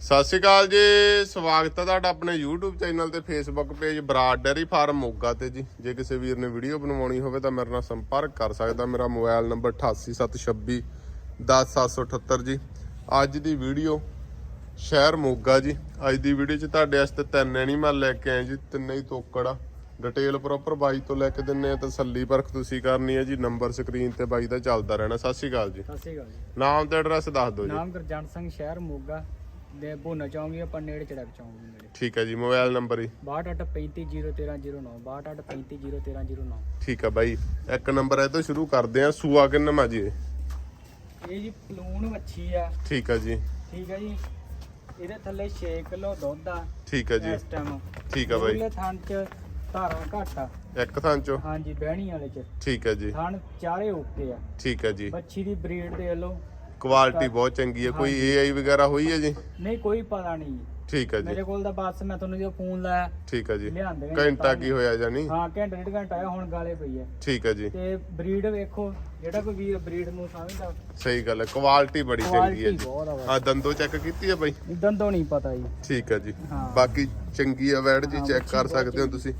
ਸਤਿ ਸ਼੍ਰੀ ਅਕਾਲ ਜੀ ਸਵਾਗਤ ਹੈ ਤੁਹਾਡਾ ਆਪਣੇ YouTube ਚੈਨਲ ਤੇ Facebook page Brar dairy farm Moga ਤੇ ਜੀ। ਜੇ ਕਿਸੇ ਵੀਰ ਨੇ ਵੀਡੀਓ ਬਣਵਾਉਣੀ ਹੋਵੇ ਤਾਂ ਮੇਰੇ ਨਾਲ ਸੰਪਰਕ ਕਰ ਸਕਦਾ। ਮੇਰਾ ਮੋਬਾਈਲ ਨੰਬਰ 8876 10778 ਜੀ। ਅੱਜ ਦੀ ਵੀਡੀਓ ਸ਼ਹਿਰ ਮੋਗਾ ਜੀ। ਅੱਜ ਦੀ ਵੀਡੀਓ 'ਚ ਤੁਹਾਡੇ ਵਾਸਤੇ ਤਿੰਨ ਐਨੀਮਲ ਲੈ ਕੇ ਆਏ ਜੀ ਤਿੰਨੇ ਹੀ ਤੋਕੜ। ਡਿਟੇਲ ਪ੍ਰੋਪਰ ਬਾਈ ਤੋਂ ਲੈ ਕੇ ਦਿੰਨੇ ਆ ਤਸੱਲੀ ਪਰਖ ਤੁਸੀਂ ਕਰਨੀ ਹੈ ਜੀ। ਨੰਬਰ ਸਕਰੀਨ ਤੇ ਬਾਈ ਦਾ ਚੱਲਦਾ ਰਹਿਣਾ। ਸਤਿ ਸ਼੍ਰੀ ਅਕਾਲ ਜੀ। ਸਤਿ ਸ਼੍ਰੀ ਅਕਾਲ ਜੀ। ਨਾਮ ਤੇ ਐਡਰੈਸ ਦੱਸ ਦਿਓ ਜੀ। ਨਾਮ ਗੁਰਜੰਟ ਸਿੰਘ ਸ਼ਹਿਰ ਮੋਗਾ। ਦੇ ਭੋਨਾ ਚੌਂਗੀ ਆਪਾਂ ਨੇੜੇ ਚੜਕ ਚੌਂਗੀ ਨੇੜੇ ਠੀਕ ਹੈ ਜੀ ਮੋਬਾਈਲ ਨੰਬਰ ਹੀ 6283501309 6283501309 ਠੀਕ ਆ ਬਾਈ ਇੱਕ ਨੰਬਰ ਇਹ ਤੋਂ ਸ਼ੁਰੂ ਕਰਦੇ ਆ ਸੂਆ ਕਿੰਨਾ ਮਾ ਜੀ ਇਹ? ਜੀ ਪਲੂਣ ਮੱਛੀ ਆ। ਠੀਕ ਆ ਜੀ। ਠੀਕ ਹੈ ਜੀ ਇਹਦੇ ਥੱਲੇ 6 ਕਿਲੋ ਦੁੱਧ ਆ ਠੀਕ ਆ ਜੀ। ਇਸ ਟਾਈਮ ਠੀਕ ਆ ਬਾਈ। ਉਹਲੇ ਥਣ ਚ ਧਾਰਾਂ ਘੱਟ ਆ। ਇੱਕ ਥਾਂ ਚੋਂ? ਹਾਂਜੀ ਬਹਿਣੀ ਵਾਲੇ ਚ। ਠੀਕ ਆ ਜੀ। ਥਣ ਚਾਰੇ ਓਕੇ ਆ। ਠੀਕ ਆ ਜੀ। ਮੱਛੀ ਦੀ ਬਰੀਡ ਦੇ ਲੋ ਕੁਆਲਿਟੀ ਬਹੁਤ ਚੰਗੀ ਹੈ। ਕੋਈ ਏਆਈ ਵਗੈਰਾ ਹੋਈ ਹੈ ਜੀ? ਨਹੀਂ ਕੋਈ ਪਤਾ ਨਹੀਂ। ਠੀਕ ਆ ਜੀ। ਮੇਰੇ ਕੋਲ ਤਾਂ ਬਸ ਮੈਂ ਤੁਹਾਨੂੰ ਜਦੋਂ ਫੋਨ ਲਾਇਆ ਠੀਕ ਆ ਜੀ। ਲਿਆਂਦੇ ਘੰਟਾ ਕੀ ਹੋਇਆ ਜਾਨੀ? ਹਾਂ ਘੰਟਾ ਡੇਢ ਘੰਟਾ ਆਇਆ ਹੁਣ ਗਾਲੇ ਪਈ ਹੈ। ਠੀਕ ਆ ਜੀ। ਤੇ ਬਰੀਡ ਵੇਖੋ ਜਿਹੜਾ ਕੋਈ ਵੀਰ ਬਰੀਡ ਨੂੰ ਸਮਝਦਾ। ਸਹੀ ਗੱਲ ਹੈ। ਕੁਆਲਿਟੀ ਬੜੀ ਚੰਗੀ ਹੈ ਜੀ। ਆ ਦੰਦੋ ਚੈੱਕ ਕੀਤੀ ਹੈ ਬਾਈ? ਦੰਦੋਂ ਨਹੀਂ ਪਤਾ ਜੀ। ਠੀਕ ਆ ਜੀ। ਹਾਂ। ਬਾਕੀ ਚੰਗੀ ਆ ਵੈੜ ਜੀ ਹਾਂ, ਚੈੱਕ ਕਰ ਸਕਦੇ ਹੋ ਤੁਸੀਂ।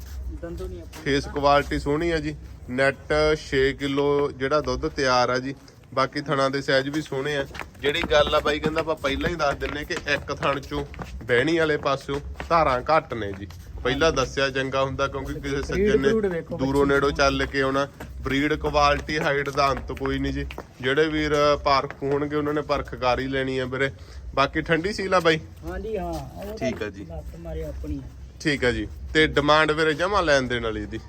ਦੰਦੋਂ ਨਹੀਂ ਫੇਸ ਕੁਆਲਿਟੀ ਸੋਹਣੀ ਆ ਜੀ। ਨੈਟ 6 ਕਿਲੋ ਜਿਹੜਾ ਦੁੱਧ ਤਿਆਰ ਆ ਜੀ। ਬਾਕੀ ਥਣਾ ਦੇ ਸਾਈਜ਼ ਵੀ ਸੋਹਣੇ ਆ। ਜਿਹੜੀ ਗੱਲ ਆ ਬਾਈ ਕਹਿੰਦਾ ਆਪਾਂ ਪਹਿਲਾਂ ਹੀ ਦੱਸ ਦਿੰਨੇ ਕਿ ਇੱਕ ਥਣ ਚੋਂ ਬਹਿਣੀ ਵਾਲੇ ਪਾਸਿਓਂ ਧਾਰਾਂ ਘੱਟ ਨੇ ਜੀ। ਪਹਿਲਾਂ ਦੱਸਿਆ ਚੰਗਾ ਹੁੰਦਾ ਕਿਉਂਕਿ ਕਿਸੇ ਸੱਜਣ ਨੇ ਦੂਰੋਂ ਨੇੜੋਂ ਚੱਲ ਕੇ ਆਉਣਾ। ਬਰੀਡ ਕੁਆਲਿਟੀ ਹਾਈਟ ਦਾ ਅੰਤ ਕੋਈ ਨਹੀਂ ਜੀ। ਜਿਹੜੇ ਵੀਰ ਪਰਖ ਹੋਣਗੇ ਉਹਨਾਂ ਨੇ ਪਰਖ ਕਰ ਹੀ ਲੈਣੀ ਆ ਵੀਰੇ। ਬਾਕੀ ਠੰਡੀ ਸੀਲ ਆ ਬਾਈ? ਹਾਂਜੀ ਹਾਂ। ਠੀਕ ਆ ਜੀ। ਠੀਕ ਆ ਜੀ। ਤੇ ਡਿਮਾਂਡ ਵੀਰੇ ਜਮਾ ਲੈਣ ਦੇਣ ਵਾਲੀ ਦੀ।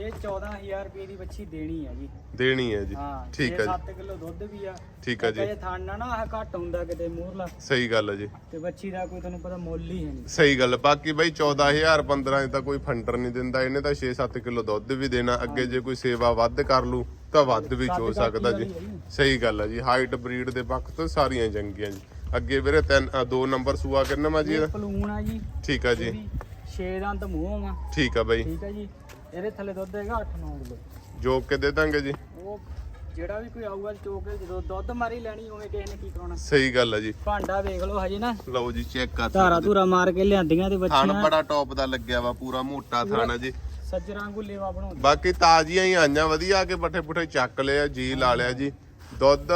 ਇਹ 14000 ਰੁਪਏ ਦੀ ਬੱਚੀ ਦੇਣੀ ਆ ਜੀ। ਦੇਣੀ ਹੈ ਜੀ। ਹਾਂ ਠੀਕ ਆ ਜੀ। 7 ਕਿਲੋ ਦੁੱਧ ਵੀ ਆ ਠੀਕ ਆ ਜੀ। ਜੇ ਥਾਣ ਨਾ ਨਾ ਆਹ ਘੱਟ ਹੁੰਦਾ ਕਿਤੇ ਮੂਰਲਾ। ਸਹੀ ਗੱਲ ਹੈ ਜੀ। ਤੇ ਬੱਚੀ ਦਾ ਕੋਈ ਤੁਹਾਨੂੰ ਪਤਾ ਮੁੱਲ ਹੀ ਹੈ ਨਹੀਂ। ਸਹੀ ਗੱਲ ਬਾਕੀ ਬਈ 14000 15 ਤਾਂ ਕੋਈ ਫੰਡਰ ਨਹੀਂ ਦਿੰਦਾ। ਇਹਨੇ ਤਾਂ 6-7 ਕਿਲੋ ਦੁੱਧ ਵੀ ਦੇਣਾ। ਅੱਗੇ ਜੇ ਕੋਈ ਸੇਵਾ ਵੱਧ ਕਰ ਲੂ ਤਾਂ ਵੱਧ ਵੀ ਚੋ ਸੱਤ ਸਕਦਾ ਜੀ। ਸਹੀ ਗੱਲ ਹੈ ਜੀ। ਹਾਈਟ ਬਰੀਡ ਦੇ ਪੱਖ ਤੋਂ ਸਾਰੀਆਂ ਚੰਗੀਆਂ ਜੀ। ਅੱਗੇ ਵੀਰੇ ਤਿੰਨ ਅ, ਦੋ ਨੰਬਰ ਸੂਆ ਕਿੰਨਾ ਮਾ ਜੀ ਇਹ ਇਹਦਾ? ਪਲੂਣ ਆ ਜੀ। ਠੀਕ ਆ ਜੀ। 6 ਦੰਦ ਮੂੰਹ ਆ ਠੀਕ ਆ ਬਾਈ। ਠੀਕ ਹੈ ਜੀ। ਇਹਦੇ ਥੱਲੇ ਦੁੱਧ ਹੈਗਾ 8-9 ਕਿਲੋ। ਜੋਕ ਕੇ ਦੇ ਦਾਂਗੇ ਜੀ। ਉਹ ਜਿਹੜਾ ਵੀ ਕੋਈ ਆਊਗਾ ਚੋਕ ਕੇ ਜਦੋਂ ਦੁੱਧ ਮਾਰੀ ਲੈਣੀ ਉਵੇਂ ਕਿਸੇ ਨੇ ਕੀ ਕਰਾਉਣਾ? ਸਹੀ ਗੱਲ ਹੈ ਜੀ। ਭਾਂਡਾ ਵੇਖ ਲਓ ਹਜੇ ਨਾ। ਲਓ ਜੀ ਚੈੱਕ ਕਰ ਧਾਰਾ ਸਕਦੇ ਧੂਰਾ ਮਾਰ ਕੇ ਲਿਆਂਦੀਆਂ ਤੇ ਥਣ ਬੱਚੀਆਂ ਬੜਾ ਟੌਪ ਦਾ ਲੱਗਿਆ ਵਾ ਪੂਰਾ ਮੋਟਾ ਥਣ ਆ ਜੀ। ਸੱਜਰਾਂ ਨੂੰ ਲੇਵਾ ਬਣਾਉਂਦੇ। ਬਾਕੀ ਤਾਜ਼ੀਆਂ ਹੀ ਆਈਆਂ ਵਧੀਆ ਕੇ ਪੱਠੇ ਪੁੱਠੇ ਚੱਕ ਲਿਆ ਜੀ ਲਾ ਲਿਆ ਜੀ। ਦੁੱਧ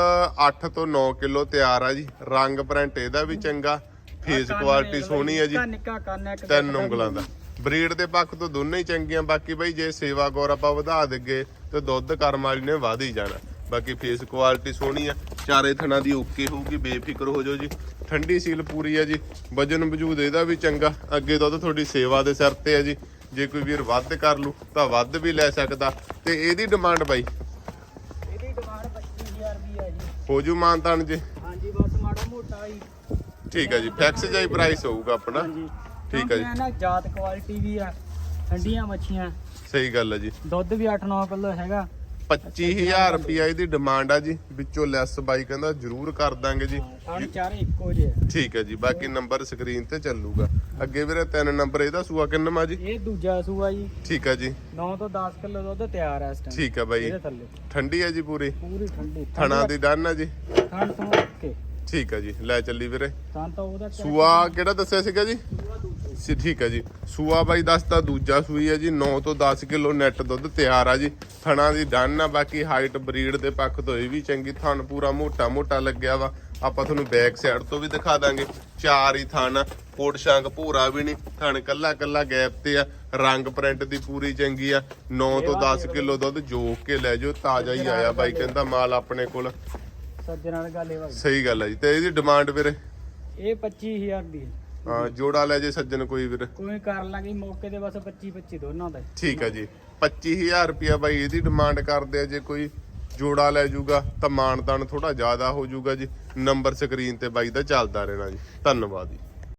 8 ਤੋਂ 9 ਕਿਲੋ ਤਿਆਰ ਆ ਜੀ। ਰੰਗ ਪ੍ਰਿੰਟ ਇਹਦਾ ਵੀ ਚੰਗਾ ਫੇਸ ਕੰਨ ਕੁਆਲਿਟੀ ਸੋਹਣੀ ਹੈ ਜੀ ਨਿੱਕਾ ਨਿੱਕਾ ਕੰਨ ਇੱਕ ਤਿੰਨ ਕੱਟਦਾ ਉਂਗਲਾਂ ਦਾ। ਬਰੀਡ ਦੇ ਪੱਖ ਤੋਂ ਦੋਨੇ ਹੀ ਚੰਗੀਆਂ ਬਾਕੀ ਬਈ ਜੇ ਸੇਵਾ ਗੌਰ ਆਪਾਂ ਵਧਾ ਦੇਗੇ ਤੇ ਦੁੱਧ ਕਰਮ ਵਾਲੀ ਨੇ ਵਧ ਹੀ ਜਾਣਾ। ਬਾਕੀ ਫੇਸ ਕੁਆਲਿਟੀ ਸੋਹਣੀ ਆ। ਚਾਰੇ ਥਣਾ ਦੀ ਓਕੇ ਹੋਊਗੀ ਬੇਫਿਕਰ ਹੋ ਜਾਓ ਜੀ। ਠੰਡੀ ਸੀਲ ਪੂਰੀ ਆ ਜੀ। ਵਜਨ ਵਜੂਦ ਇਹਦਾ ਵੀ ਚੰਗਾ। ਅੱਗੇ ਦੁੱਧ ਤੁਹਾਡੀ ਸੇਵਾ ਦੇ ਸਿਰ ਤੇ ਆ ਜੀ। ਜੇ ਕੋਈ ਵੀਰ ਵੱਧ ਕਰ ਲੂ ਤਾਂ ਵੱਧ ਵੀ ਲੈ ਸਕਦਾ। ਤੇ ਇਹਦੀ ਡਿਮਾਂਡ ਬਾਈ? ਇਹਦੀ ਡਿਮਾਂਡ 25000 ਦੀ ਆ ਜੀ। ਹੋ ਜੂ ਮਾਨਤਾਨ ਜੀ? ਹਾਂਜੀ ਬਸ ਮਾੜਾ ਮੋਟਾ ਹੀ। ਠੀਕ ਹੈ ਜੀ। ਫਿਕਸ ਜਾਈ ਪ੍ਰਾਈਸ ਹੋਊਗਾ ਆਪਣਾ। ਹਾਂਜੀ। ਠੀਕ ਹੈ ਜੀ। ਨਾ ਜਾਤ ਕੁਆਲਿਟੀ ਵੀ ਆ ਠੰਡੀਆਂ ਮੱਛੀਆਂ। ਸਹੀ ਗੱਲ ਹੈ ਜੀ। ਦੁੱਧ ਵੀ 8-9 ਕਿਲੋ ਹੈਗਾ। 25000 ਰੁਪਿਆ ਇਹਦੀ ਡਿਮਾਂਡ ਆ ਜੀ। ਵਿੱਚੋਂ ਲੈਸ ਬਾਈ ਕਹਿੰਦਾ ਜ਼ਰੂਰ ਕਰ ਦਾਂਗੇ ਜੀ। ਥਣ ਚਾਰੇ ਇੱਕੋ ਜਿਹੇ ਆ। ਠੀਕ ਹੈ ਜੀ ਬਾਕੀ ਨੰਬਰ ਸਕਰੀਨ ਤੇ ਚੱਲੂਗਾ। ਅੱਗੇ ਵੀਰੇ ਤਿੰਨ ਨੰਬਰ ਇਹਦਾ ਸੂਆ ਕਿੰਨਾ ਜੀ? ਇਹ ਦੂਜਾ ਸੂਆ ਜੀ। ਠੀਕ ਹੈ ਜੀ। 9 ਤੋਂ 10 ਕਿਲੋ ਦੁੱਧ ਤਿਆਰ ਆ ਇਸ ਟਾਈਮ ਠੀਕ ਹੈ ਬਾਈ। ਇਹਦੇ ਥੱਲੇ। ਠੰਡੀ ਹੈ ਜੀ ਪੂਰੀ? ਪੂਰੀ ਠੰਡੀ। ਥਣਾ ਦੀ ਡਨ ਹੈ ਜੀ? ਥਣ ਤੋਂ ਓਕੇ। ਠੀਕ ਹੈ ਜੀ ਲੈ ਚੱਲੀ ਵੀਰੇ। ਤਾਂ ਉਹਦਾ ਸੂਆ ਕਿਹੜਾ ਦੱਸਿਆ ਸੀਗਾ ਜੀ? ਸੀ ਠੀਕ ਹੈ ਜੀ। ਸੂਆ ਬਾਈ ਦੱਸਤਾ ਦੂਜਾ ਸੂਈ ਹੈ ਜੀ 9 ਤੋਂ 10 ਕਿਲੋ ਨੈਟ ਦੁੱਧ ਤਿਆਰ ਆ ਜੀ। ਥਣਾ ਦੀ ਡਨ ਆ ਬਾਕੀ ਹਾਈਟ ਬਰੀਡ ਦੇ ਪੱਖ ਤੋਂ ਇਹ ਵੀ ਚੰਗੀ ਥਣ ਪੂਰਾ ਮੋਟਾ ਮੋਟਾ ਲੱਗਿਆ ਵਾ। ਆਪਾਂ ਤੁਹਾਨੂੰ ਬੈਕ ਸਾਈਡ ਤੋਂ ਵੀ ਦਿਖਾ ਦਾਂਗੇ। ਚਾਰ ਹੀ ਥਣ ਆ ਕੋਟ ਸ਼ਾਂਕ ਭੂਰਾ ਵੀ ਨਹੀਂ ਥਣ ਕੱਲਾ ਕੱਲਾ ਗੈਪ ਤੇ ਆ। ਰੰਗ ਪ੍ਰਿੰਟ ਦੀ ਪੂਰੀ ਚੰਗੀ ਆ। 9 ਤੋਂ 10 ਕਿਲੋ ਦੁੱਧ ਜੋਕ ਕੇ ਲੈ ਜਾਓ ਤਾਜ਼ਾ ਹੀ ਆਇਆ ਬਾਈ ਕਹਿੰਦਾ ਮਾਲ ਆਪਣੇ ਕੋਲ। ਸੱਜਣਾ ਦੀ ਗੱਲ ਇਹ ਸਹੀ ਗੱਲ ਹੈ ਜੀ ਤੇ ਇਹਦੀ ਡਿਮਾਂਡ ਵੀਰੇ? ਇਹ 25000 ਦੀ ਹੈ। ਜੋੜਾ ਲੈ ਜੇ ਸੱਜਣ ਕੋਈ ਵੀਰ। ਕੋਈ ਕਰ ਲਾਂਗੇ ਮੌਕੇ ਤੇ ਬਸ 25 25 ਦੋਨਾਂ ਦਾ। ਠੀਕ ਹੈ ਜੀ। 25000 ਰੁਪਿਆ ਬਾਈ ਇਹਦੀ ਡਿਮਾਂਡ ਕਰਦੇ ਆ ਜੇ ਕੋਈ ਜੋੜਾ ਲੈ ਜਾਊਗਾ ਤਾਂ ਮਾਨਤਾਨ ਥੋੜਾ ਜ਼ਿਆਦਾ ਹੋ ਜਾਊਗਾ ਜੀ। ਨੰਬਰ ਸਕਰੀਨ ਤੇ ਬਾਈ ਦਾ ਚੱਲਦਾ ਰਹਿਣਾ ਜੀ। ਧੰਨਵਾਦ ਜੀ।